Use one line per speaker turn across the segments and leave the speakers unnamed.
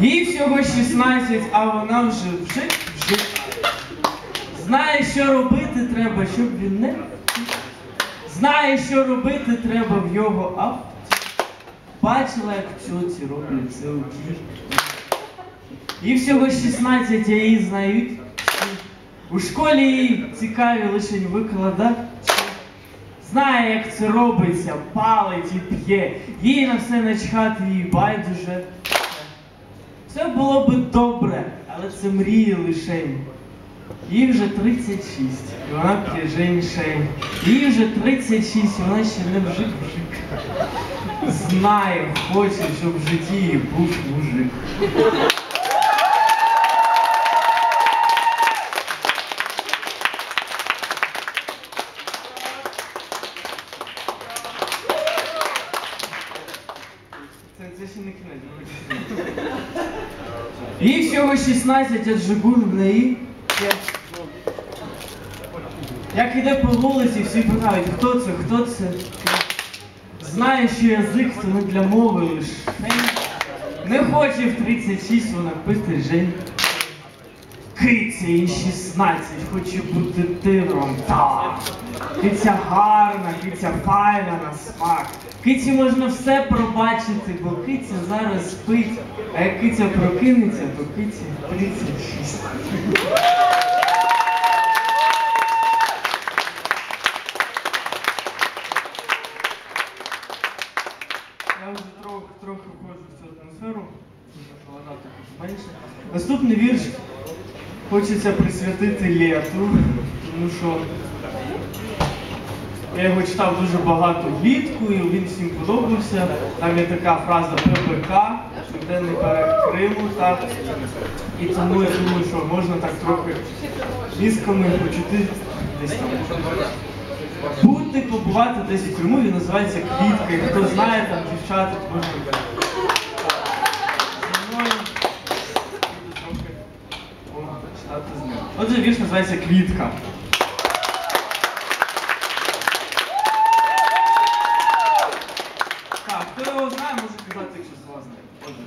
Їй всього 16, а вона вже вжик, вжик. Знає, що робити треба, щоб він не. Знає, що робити треба в його авто. Бачила, як тьоті роблять це у дій. Їй всього 16, а її знають. У школі їй цікаві лише викладачі. Знає, як це робиться, палить і п'є. Їй на все начхати, їй байдуже. Все було би добре, але це мрії лишень. Їй вже 36, і вона п'є женьшень. Їй вже 36, і вона ще не вжик-вжик. Знає, хоче, щоб в житті її був мужик. Їй всього 16, а Жигуль в неї. Як іде по вулиці, всі питають, хто це, хто це. Знає, що язик це не для мови лише. Не хоче в 36 вона пити жень. Киця їй 16, хоче бути тигром. Так. Киця гарна, киця файна на смак. Киці можна все пробачити, бо киця зараз спить, а як киця прокинеться, то киці 36. Я вже трохи, трохи входжу в цю атмосферу, вона також менше. Наступний вірш хочеться присвятити літу, тому що я його читав дуже багато влітку, і він всім подобався. Там є така фраза ППК, Південний перед Криму, так. І тому я думаю, що можна так трохи мізками почути десь там. Бути, побувати десь в Криму, він називається Квітка. І хто знає, там дівчата можна. Почитати з ним. Отже, вірш називається Квітка. Так, хто його знає, може казати, якщо з вас знає. Отже.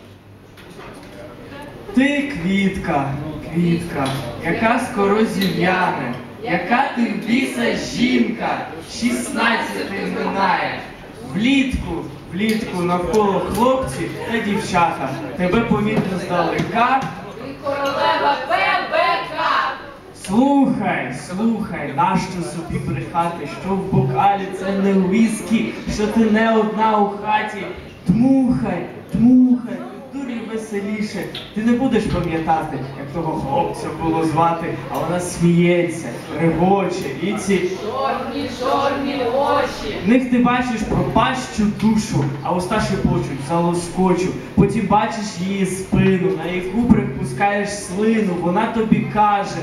Ти квітка, квітка, яка скоро зів'яне, яка ти в біса жінка, шістнадцятий минає. Влітку, влітку навколо хлопці та дівчата. Тебе помітно здалека.
Ти королева ПБК.
Слухай, слухай, нащо собі брехати, що в бокалі це не віскі, що ти не одна у хаті. Дмухай, дмухай, дурі веселіше. Ти не будеш пам'ятати, як того хлопця було звати, а вона сміється, регоче, і ці
Чорні, чорні очі.
в них ти бачиш пропащу душу, а уста шепочуть, залоскочу. Потім бачиш її спину, на яку припускаєш слину, вона тобі каже.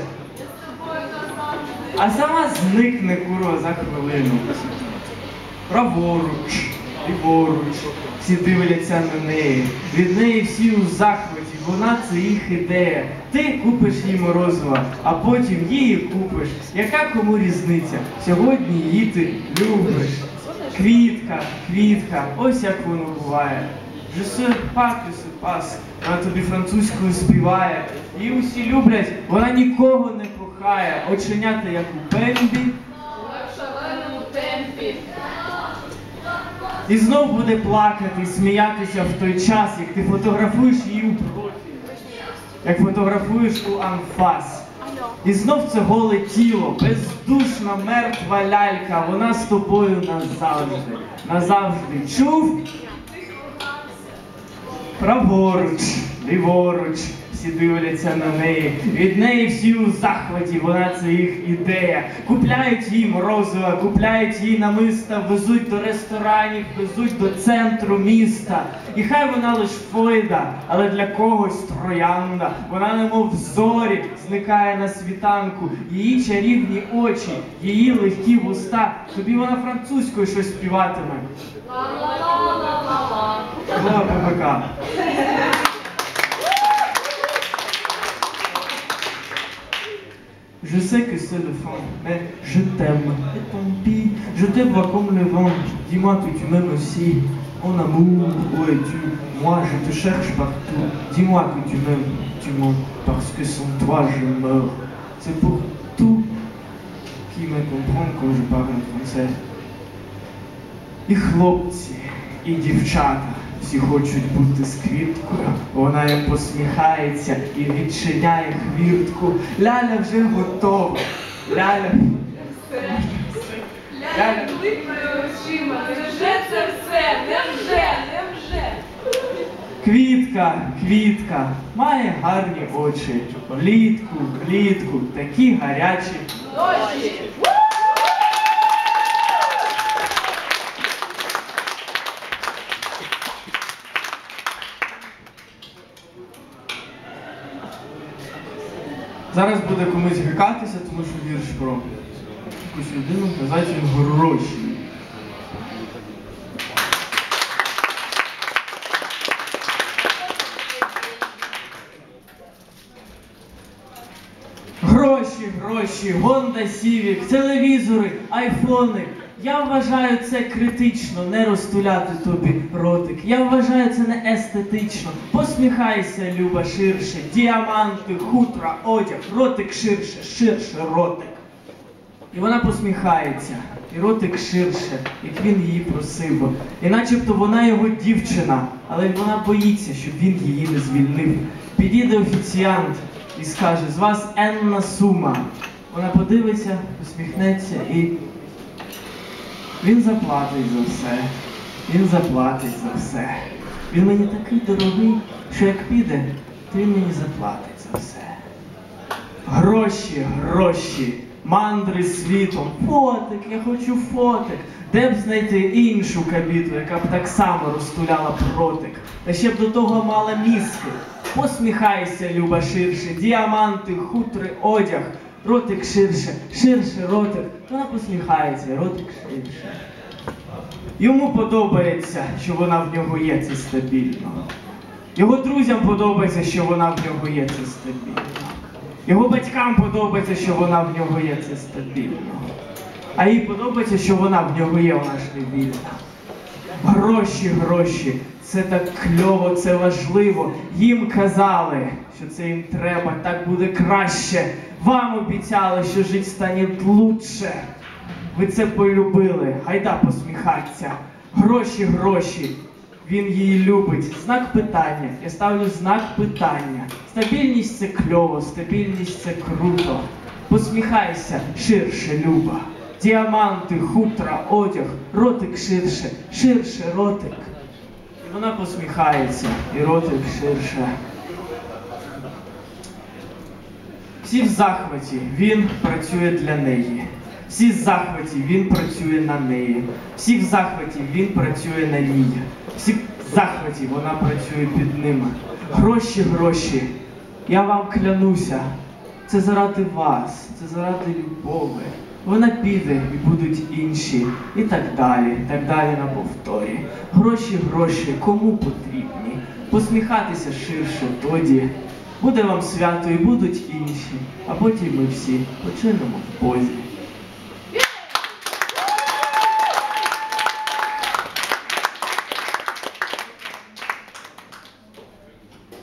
А сама зникне куро за хвилину. Праворуч, ліворуч, всі дивляться на неї. Від неї всі у захваті, вона це їх ідея. Ти купиш їй морозива, а потім її купиш. Яка кому різниця? Сьогодні її ти любиш. Квітка, квітка, ось як воно буває. Sais pas que. Вона тобі французькою співає. Її усі люблять, вона нікого не кохає. Оченята, як у Бембі.
Але в шаленому темпі.
І знов буде плакати, сміятися в той час, як ти фотографуєш її у профіль, як фотографуєш у анфас. І знов це голе тіло, бездушна мертва лялька, вона з тобою назавжди, назавжди. Чув? Праворуч, ліворуч, всі дивляться на неї. Від неї всі у захваті, вона це їх ідея. Купляють їй морозиво, купляють їй намиста, везуть до ресторанів, везуть до центру міста. І хай вона лиш фойда, але для когось троянда. Вона немов в зорі зникає на світанку. Її чарівні очі, її легкі вуста. Тобі вона французькою щось співатиме.
Ла-ла-ла-ла-ла-ла.
Je sais que c'est le fond, mais je t'aime. Et tant pis, je te vois comme le vent. Dis-moi que tu m'aimes aussi. Mon amour, où es-tu Moi, je te cherche partout. Dis-moi que tu m'aimes, tu mens, parce que sans toi, je meurs. C'est pour tout qui me comprend quand je parle français. І хлопці, і дівчата Всі хочуть бути з квіткою. Вона їм посміхається і відчиняє хвіртку. Ляля вже готова. Ляля.
Ляля бликає очима. Невже це все? Невже? Невже?
Квітка, квітка, має гарні очі. Влітку, влітку, такі гарячі.
Дощі.
Зараз буде комусь гикатися, тому що вірш про якусь людину, казати гроші. Гроші, гроші, гонда сівік, телевізори, айфони. Я вважаю це критично, не розтуляти тобі ротик. Я вважаю це не естетично. Посміхайся, Люба, ширше. Діаманти, хутра, одяг, ротик ширше, ширше ротик. І вона посміхається, і ротик ширше, як він її просив. І начебто вона його дівчина, але вона боїться, щоб він її не звільнив. Підійде офіціант і скаже, з вас енна сума. Вона подивиться, усміхнеться і він заплатить за все. Він заплатить за все. Він мені такий дорогий, що як піде, то він мені заплатить за все. Гроші, гроші, мандри світом, фотик, я хочу фотик. Де б знайти іншу кабіту, яка б так само розтуляла протик, та ще б до того мала мізки. Посміхайся, Люба, ширше, діаманти, хутри, одяг, ротик ширше, ширше ротик. Вона посміхається, ротик ширше. Йому подобається, що вона в нього є, це стабільно. Його друзям подобається, що вона в нього є, це стабільно. Його батькам подобається, що вона в нього є, це стабільно. А їй подобається, що вона в нього є, вона ж не вільна. Гроші, гроші, це так кльово, це важливо. Їм казали, що це їм треба, так буде краще. Вам обіцяли, що жить стане лучше. Ви це полюбили, гайда посміхаться. Гроші, гроші. Він її любить. Знак питання. Я ставлю знак питання. Стабільність це кльово, стабільність це круто. Посміхайся ширше, Люба. Діаманти, хутра, одяг, ротик ширше, ширше ротик. І вона посміхається, і ротик ширше. Всі в захваті, він працює для неї. Всі в захваті, він працює на неї. Всі в захваті, він працює на ній. Всі в захваті, вона працює під ними. Гроші, гроші. Я вам клянуся, це заради вас, це заради любові. Вона піде і будуть інші, і так далі, так далі на повторі. Гроші, гроші, кому потрібні? Посміхатися ширше тоді. Буде вам свято і будуть інші, а потім ми всі починемо в позі.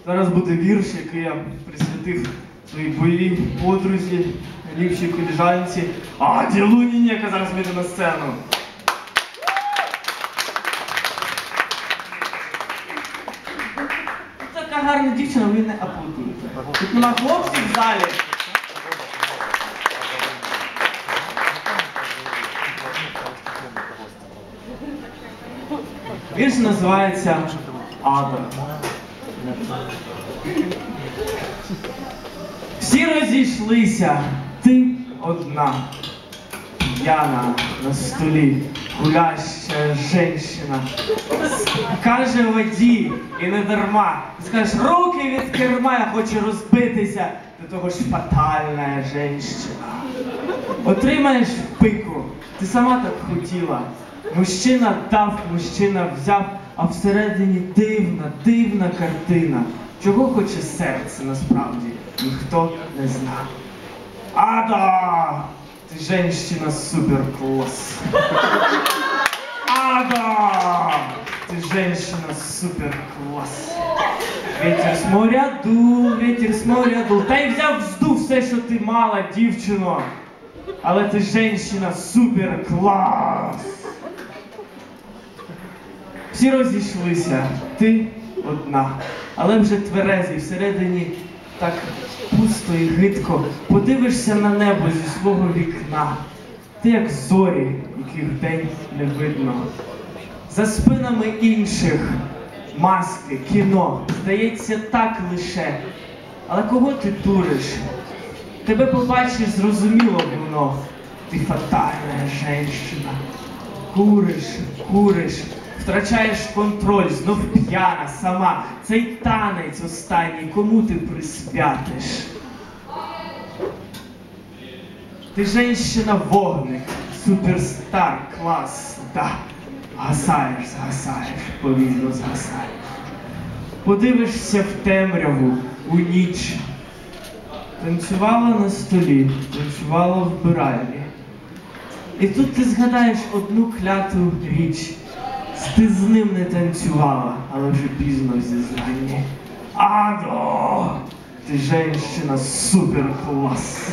Зараз буде вірш, який я присвятив своїй бойовій подрузі, ліпшій коліжанці. А, Ділуніні, яка зараз вийде на сцену. Така гарна дівчина, ви не аплодуєте. Тут нема хлопців в залі. Вірш називається Ада. Всі розійшлися, ти одна, п'яна на столі, гуляща женщина. Каже водій, і не дарма. Скажеш, руки від керма, я хочу розбитися. До того ж фатальна женщина. Отримаєш пику, ти сама так хотіла. Мужчина дав, мужчина взяв, а всередині дивна, дивна картина. Чого хоче серце насправді, ніхто не зна. Ада! Ти женщина супер клас. Ада! Ты женщина супер класс. Ветер з моря дув, ветер з моря дув. Та й взяв здув все, що ти мала, дівчино. Але ти женщина супер клас. Всі розійшлися, ти одна, але вже тверезий всередині так пусто і гидко. Подивишся на небо зі свого вікна. Ти як зорі, яких день не видно. За спинами інших маски, кіно, здається, так лише. Але кого ти дуриш? Тебе побачиш, зрозуміло воно. Ти фатальна женщина. Куриш, куриш, втрачаєш контроль, знов п'яна сама. Цей танець останній, кому ти приспятиш? Ти женщина вогник, суперстар, клас, да. Гасаєш, згасаєш, повільно згасаєш. Подивишся в темряву, у ніч. Танцювала на столі, танцювала в биральні. І тут ти згадаєш одну кляту річ. Ти з ним не танцювала, але вже пізно в зізнанні. Адо! Ти женщина супер клас.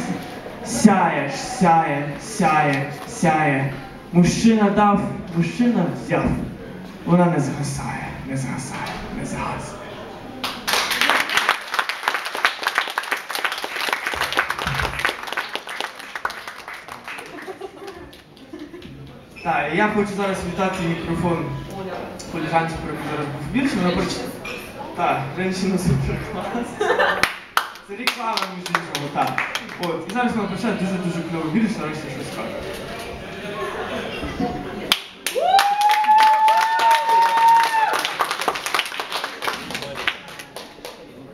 Сяєш, сяє, сяє, сяє. Мужчина дав, мужчина взяв. Вона не згасає, не згасає, не згасає. Так, я хочу зараз віддати мікрофон коліжанці, про яку зараз був вірш. Вона прочитала. Так, женщина супер клас. Це реклама між іншого, так. От, і зараз вона прочитає дуже-дуже кльовий вірш, нарешті щось скаже.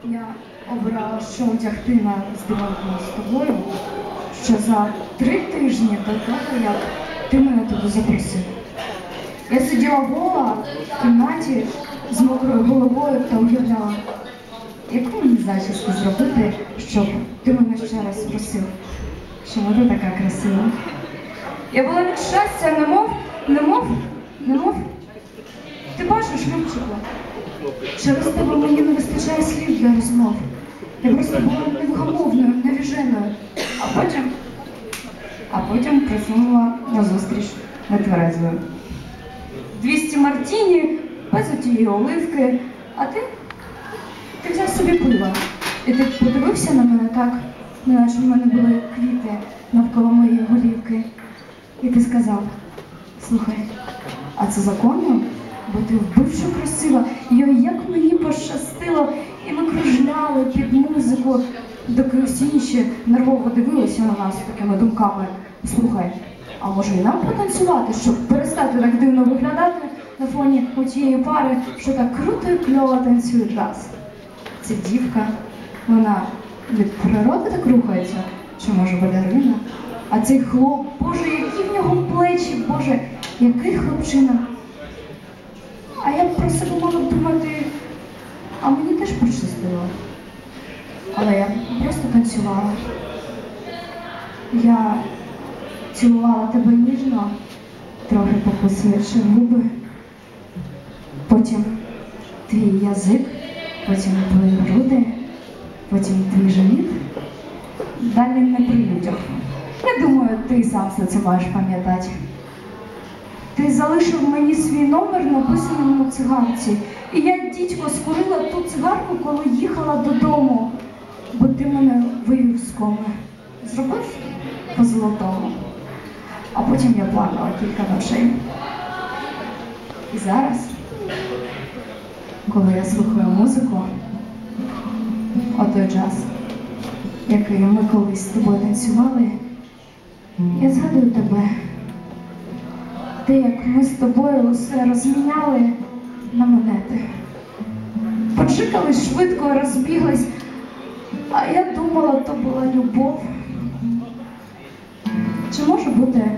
Я обрала, що одягти на здивованку з тобою, що за три тижні до того, як ти мене туди запросив. Я сиділа гола в кімнаті з мокрою головою та уявляла, яку мені зачіску зробити, щоб ти мене ще раз спросив, чому ти така красива. Я була від щастя, немов, немов, немов. Ти бачиш, Любчику, Через тебе мені не вистачає слів для розмов. Я просто була невгамовною, навіженою. А потім, а потім присунула на зустріч нетверезвою. 200 мартіні, без отієї оливки, а ти? Ти взяв собі пиво. І ти подивився на мене так, наче в мене були квіти навколо моєї голівки. І ти сказав, слухай, а це законно? Бо ти вбивчо красива. Йой, як мені пощастило, і ми кружляли під музику, доки усі інші нервово дивилися на нас такими думками. Слухай, а може і нам потанцювати, щоб перестати так дивно виглядати на фоні тієї пари, що так круто і кльово танцює джаз. Ця дівка, вона від природи так рухається, чи може балерина? А цей хлоп, боже, які в нього плечі, боже, який хлопчина. А я про себе мала думати, а мені теж пощастило. Але я просто танцювала. Я цілувала тебе ніжно, трохи покусуючи губи. Потім твій язик, потім твої груди, потім твій живіт. Далі не при людях. Я думаю, ти сам все це маєш пам'ятати. Ти залишив мені свій номер, написаний на цигарці. І я, дідько, скурила ту цигарку, коли їхала додому, бо ти мене вивів з коми. Зробив по золотому. А потім я плакала кілька ночей. І зараз, коли я слухаю музику, отой джаз, який ми колись з тобою танцювали, я згадую тебе те, як ми з тобою усе розміняли на монети. Почикались швидко, розбіглись, а я думала, то була любов. Чи може бути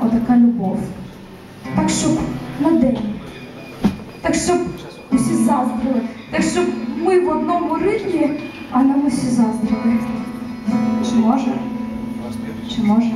отака любов? Так, щоб на день, так, щоб усі заздрили, так, щоб ми в одному ритмі, а нам усі заздрили. Чи може? Чи може?